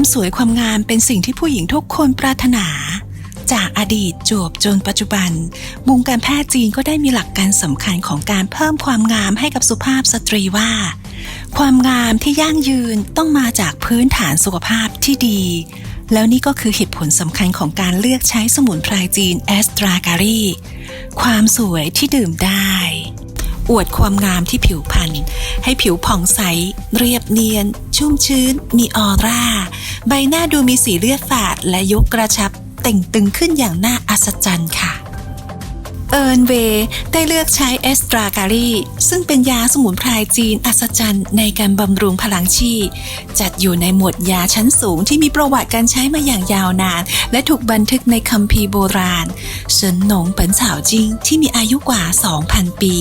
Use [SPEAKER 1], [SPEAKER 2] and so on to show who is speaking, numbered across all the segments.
[SPEAKER 1] ความสวยความงามเป็นสิ่งที่ผู้หญิงทุกคนปรารถนา จากอดีตจวบจนปัจจุบันวงการแพทย์จีนก็ได้มีหลักการสำคัญของการเพิ่มความงามให้กับสุภาพสตรีว่า ความงามที่ยั่งยืนต้องมาจากพื้นฐานสุขภาพที่ดี แล้วนี่ก็คือเหตุผลสำคัญของการเลือกใช้สมุนไพรจีนแอสตราการีความสวยที่ดื่มได้อวดความงามที่ผิวพรรณให้ผิวผ่องใส เรียบเนียน ชุ่มชื้น มีออร่า ใบหน้าดูมีสีเลือดฝาดและยกกระชับเต่งตึงขึ้นอย่างน่าอัศจรรย์ค่ะ เอิร์นเวย์ได้เลือกใช้เอสตราการีซึ่งเป็นยาสมุนไพรจีนอัศจรรย์ในการบำรุงพลังชีจัดอยู่ในหมวดยาชั้นสูงที่มีประวัติการใช้มาอย่างยาวนาน และถูกบันทึกในคัมภีร์โบราณเฉินหนงเปินฉาวจิงที่มีอายุกว่า 2,000 ปี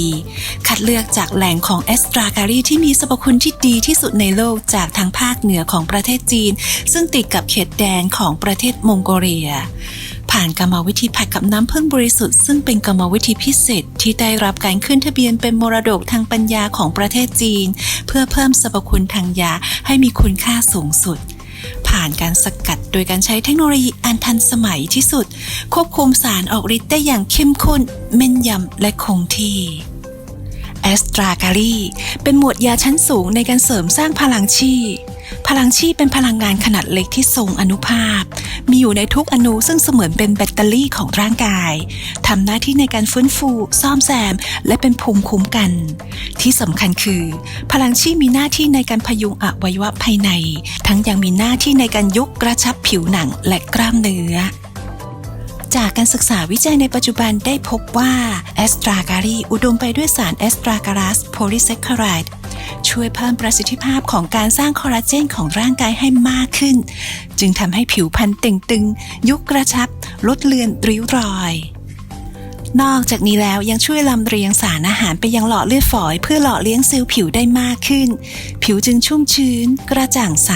[SPEAKER 1] คัดเลือกจากแหล่งของเอสตราการีที่มีสรรพคุณที่ดีที่สุดในโลกจากทางภาคเหนือของประเทศจีน ซึ่งติดกับเขตแดนของประเทศมองโกเลีย ผ่านกรรมวิธีผัดกับน้ำผึ้งบริสุทธิ์ซึ่งเป็นกรรมวิธีพิเศษ ที่ได้รับการขึ้นทะเบียนเป็นมรดกทางปัญญาของประเทศจีน เพื่อเพิ่มสรรพคุณทางยาให้มีคุณค่าสูงสุด ผ่านการสกัดโดยการใช้เทคโนโลยีอันทันสมัยที่สุด ควบคุมสารออกฤทธิ์ได้อย่างเข้มข้นแม่นยำและคงที่แอสตราการีเป็นหมวดยาชั้นสูงในการเสริมสร้างพลังชีพพลังชีพเป็นพลังงานขนาดเล็กที่ทรงอนุภาพ มีอยู่ในทุกอนุซึ่งเสมือนเป็นแบตเตอรี่ของร่างกายทำหน้าที่ในการฟื้นฟู ซ่อมแซม และเป็นภูมิคุ้มกัน ที่สำคัญคือ พลังชีมีหน้าที่ในการพยุงอวัยวะภายใน ทั้งยังมีหน้าที่ในการยกกระชับผิวหนังและกล้ามเนื้อจากการศึกษาวิจัยในปัจจุบันได้พบว่าแอสตราการีอุดมไปด้วยสารแอสตราการัสโพลิแซคคารด ช่วยเพิ่มประสิทธิภาพของการสร้างคอลลาเจนของร่างกายให้มากขึ้น จึงทำให้ผิวพรรณเต่งตึง ยุกกระชับ ลดเลือนริ้วรอย นอกจากนี้แล้วยังช่วยลำเลียงสารอาหารไปยังหลอดเลือดฝอยเพื่อหล่อเลี้ยงเซลล์ผิวได้มากขึ้น ผิวจึงชุ่มชื้น กระจ่างใส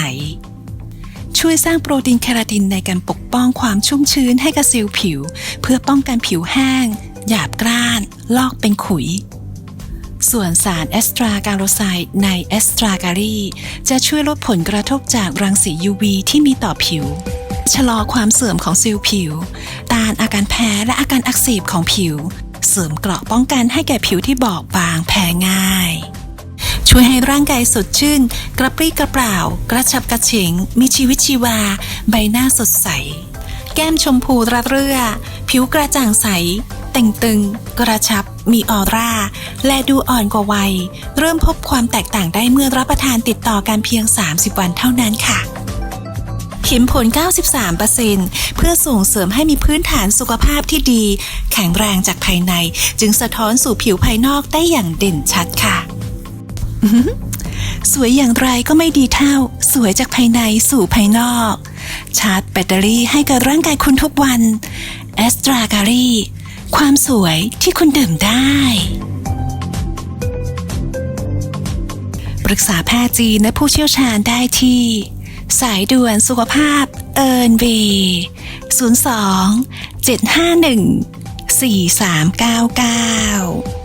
[SPEAKER 1] ช่วยสร้างโปรตีนเคราตินในการปกป้องความชุ่มชื้นให้กับเซลล์ผิว เพื่อป้องกันผิวแห้ง หยาบกร้าน ลอกเป็นขุย ส่วนสารแอสตราการโรไซด์ในแอสตราการีจะช่วยลดผลกระทบจากรังสี UV ที่มีต่อผิว ชะลอความเสื่อมของเซลล์ผิว ต้านอาการแพ้และอาการอักเสบของผิว เสริมเกราะป้องกันให้แก่ผิวที่บอบบางแพ้ง่าย ช่วยให้ร่างกายสดชื่น กระปรี้กระเปร่า กระชับกระเฉง มีชีวิตชีวา ใบหน้าสดใส แก้มชมพูระเรื่อ ผิวกระจ่างใส แต่งตึง กระชับ มีออร่า และดูอ่อนกว่าวัย เริ่มพบความแตกต่างได้เมื่อรับประทานติดต่อกันเพียง 30 วันเท่านั้นค่ะเห็นผล 93%เพื่อส่งเสริมให้มีพื้นฐานสุขภาพที่ดี แข็งแรงจากภายใน จึงสะท้อนสู่ผิวภายนอกได้อย่างเด่นชัดค่ะ สวยอย่างไรก็ไม่ดีเท่า สวยจากภายในสู่ภายนอก ชาร์จแบตเตอรี่ให้กับร่างกายคุณทุกวัน แอสตราการี ความสวยที่คุณดื่มได้ ปรึกษาแพทย์จีนและผู้เชี่ยวชาญได้ที่ สายด่วนสุขภาพเอิร์นวี02 751 4399